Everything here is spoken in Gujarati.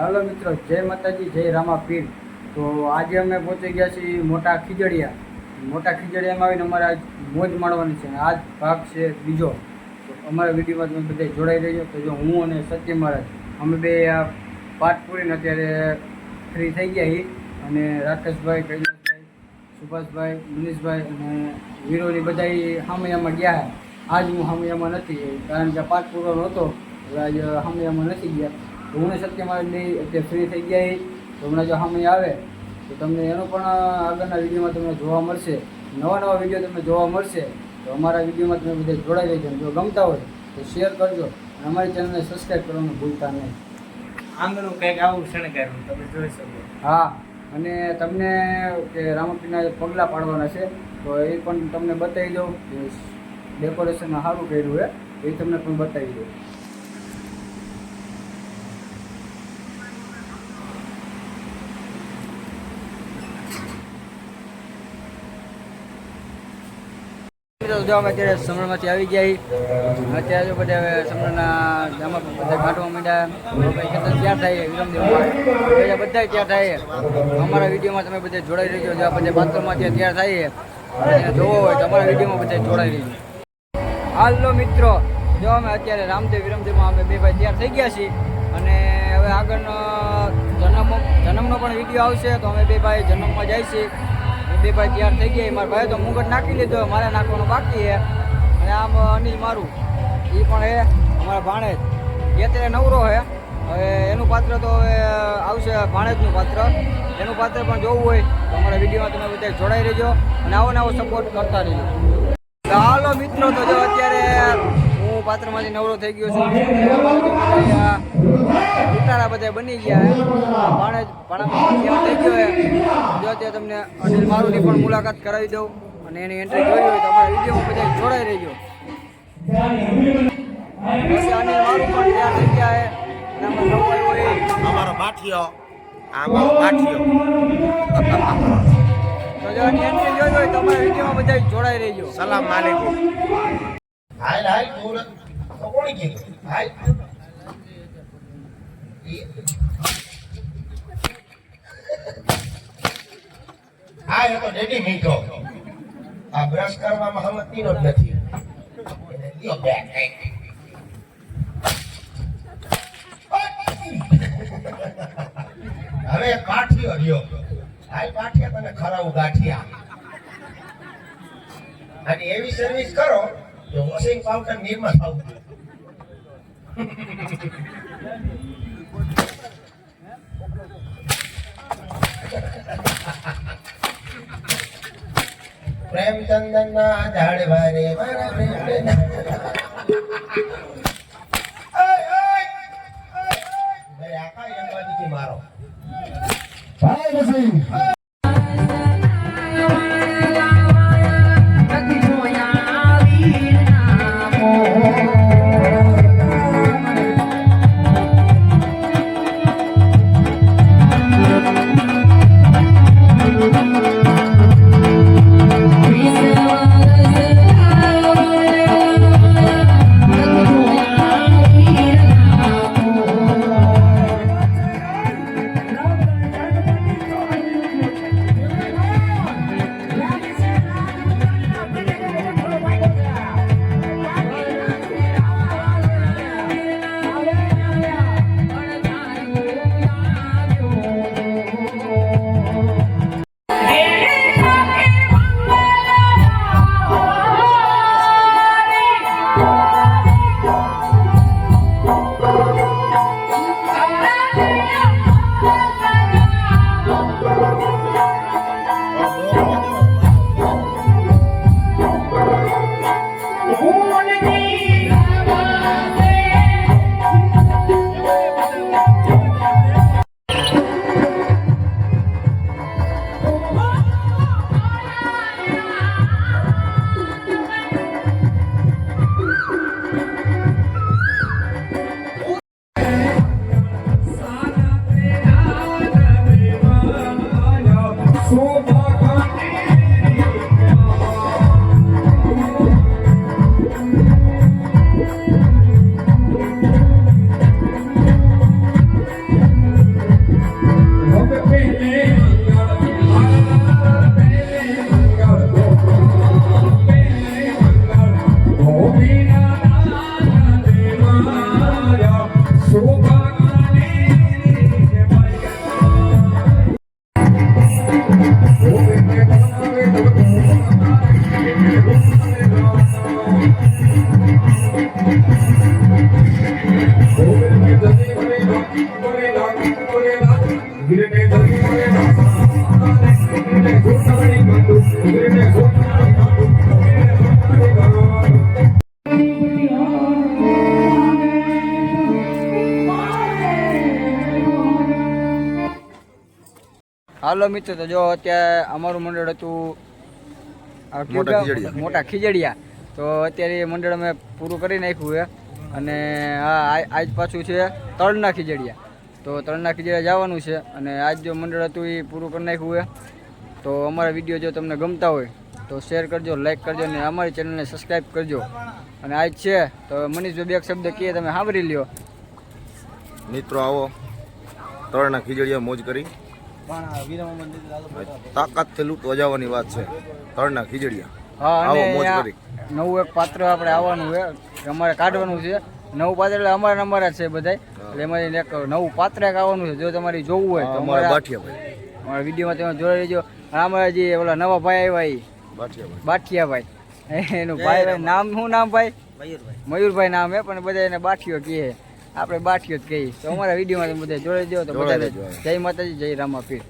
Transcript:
હાલો મિત્રો, જય માતાજી, જય રામાપીર. તો આજે અમે પહોંચી ગયા છીએ મોટા ખીજડીયા. મોટા ખીજડીયામાં આવીને અમારે આજ મોજ માણવાની છે અને આજ ભાગ છે બીજો. તો અમારા વિડીયોમાં તમે બધા જોડાઈ રહેજો. તો જો હું અને સત્ય મહારાજ, અમે બે આ પાઠ પૂરીને અત્યારે ફ્રી થઈ ગયા છીએ. અને રાકેશભાઈ કૈલાસભાઈ સુભાષભાઈ, મનીષભાઈ અને વીરોની બધા હામૈયામાં ગયા આજ હું હામૈયામાં નથી, કારણ કે પાઠ પૂરો હતો એટલે આજે હામૈયામાં નથી ગયા. તો હું ને સત્ય મહારાજ બે અત્યારે ફ્રી થઈ ગયા તો હમણાં જો સમય આવે તો તમને એનો પણ આગળના વિડીયોમાં તમને જોવા મળશે. નવા નવા વીડિયો તમને જોવા મળશે. તો અમારા વિડીયોમાં તમે બધા જોડાઈ રહેજો જો ગમતા હોય તો શેર કરજો. અને અમારી ચેનલને સબસ્ક્રાઈબ કરવાનું ભૂલતા નહીં. આંગણું કંઈક આવું શણગારવું તમે જોઈ શકો. હા અને તમને કે રામકૃષ્ણના પગલાં પાડવાના છે તો એ પણ તમને બતાવી દઉં. ડેકોરેશન સારું કર્યું છે એ તમને પણ બતાવી દઉં. મિત્રો અમે અત્યારે સમરણમાંથી આવી ગયા અત્યારે જો બધા હવે સમરણના ગામમાં બધા કાઢવા માંડ્યા. ત્યાં થાય વિરમદેવમાં બધા ત્યાં થાય અમારા વિડીયોમાં તમે બધા જોડાઈ રહેજો. જો બધા પાત્રમાં ત્યાં તૈયાર થાય જોવો હોય તો અમારા વિડીયોમાં બધા જોડાઈ રહેજો. હાલો મિત્રો, જો અમે અત્યારે રામદેવ વિરમદેવમાં અમે બે ભાઈ તૈયાર થઈ ગયા છીએ. અને હવે આગળનો જન્મ જન્મનો પણ વીડિયો આવશે, તો અમે બે ભાઈ જન્મમાં જાય છીએ. બે ભાઈ તૈયાર થઈ ગયા મારા ભાઈ તો મુગટ નાખી લીધો મારે નાખવાનો બાકી છે. અને આમ અનિલ મારું. એ પણ હે અમારા ભાણેજ. એ અત્યારે નવરો છે હવે એનું પાત્ર તો હવે આવશે ભાણેજનું પાત્ર. એનું પાત્ર પણ જોવું હોય તો અમારા વિડીયોમાં તમે બધા જોડાઈ રહેજો અને આવો નવો સપોર્ટ કરતા રહેજો. હાલો મિત્રો, તો જો અત્યારે પાત્રમાંથી નવરો થઈ ગયો છે. ઉતારા બધા બની ગયા ભાણે ભાણા થઈ ગયો છે જો તે તમને અનિલ મારુની પણ મુલાકાત કરાવી દઉં અને એની એન્ટ્રી જોઈ હોય તો અમારા વિડીયોમાં બધા જોડાઈ રહેજો. અનિલ મારું પણ ત્યાં થઈ ગયા અમારો બાઠિયો આ અમારો બાઠિયો તો જો એની એન્ટ્રી જોઈ હોય તો અમારા વિડીયોમાં બધા જોડાઈ રહેજો. સલામ માલિકુમ હાલ હાલ તું તો કોણી કીધું? હાલ. એ. તો રેડી મીઠો. આ બ્રશ કરવામાં સમજતીનો જ નથી. હવે કાઠિયો રહ્યો. હાલ કાઠિયા તને ખરાવું ગાંઠિયા અને એવી સર્વિસ કરો કે વોશિંગ પાવડર નિર્મા થવું જોઈએ. પ્રેમચંદન ના ઝાડવા રે મારા પ્રેમને. ઓય, ઓય, ઓય, ઓય. ભાઈ હાલો મિત્રો તો જો અત્યારે અમારું મંડળ હતું મોટા ખીજડિયા. તો અત્યારે એ મંડળ અમે પૂરું કરી નાખ્યું છે. અને આ આ- આજ પાછું છે તળના ખીજડીયા. તો તળના ખીજડીયા જવાનું છે. અને આજ જો મંડળ હતું એ પૂરું કરી નાખ્યું છે. તો અમારા વીડિયો જો તમને ગમતા હોય તો શેર કરજો લાઈક કરજો અને અમારી ચેનલને સબસ્ક્રાઈબ કરજો. અને આજ છે તો મનીષભાઈ બે એક શબ્દ કહીએ તમે સાંભળી લ્યો. મિત્રો આવો તળના ખીજડીયા મોજ કરી. તાકાતથી લૂંટ વજાવવાની વાત છે. તળના ખીજડીયા હા મોજ કરી. નવું એક પાત્ર આપણે આવવાનું છે અમારે કાઢવાનું છે. નવું પાત્ર એટલે અમારા અમારા છે બધા એટલે એમાં એક નવું પાત્ર એક આવવાનું છે જો તમારે જોવું હોય તો અમારા અમારા વિડીયોમાં તમે જોઈ લેજો. અમારા ઓલા નવા ભાઈ આવ્યા બાઠિયાભાઈ. એનું ભાઈ નામ શું નામ ભાઈ? મયુરભાઈ. નામ હે પણ બધા એને બાઠિયો કહે. આપણે બાઠિયો જ કહીએ. તો અમારા વિડીયોમાં બધા જોડે દો તો બધા. જય માતાજી જય રામાપીર.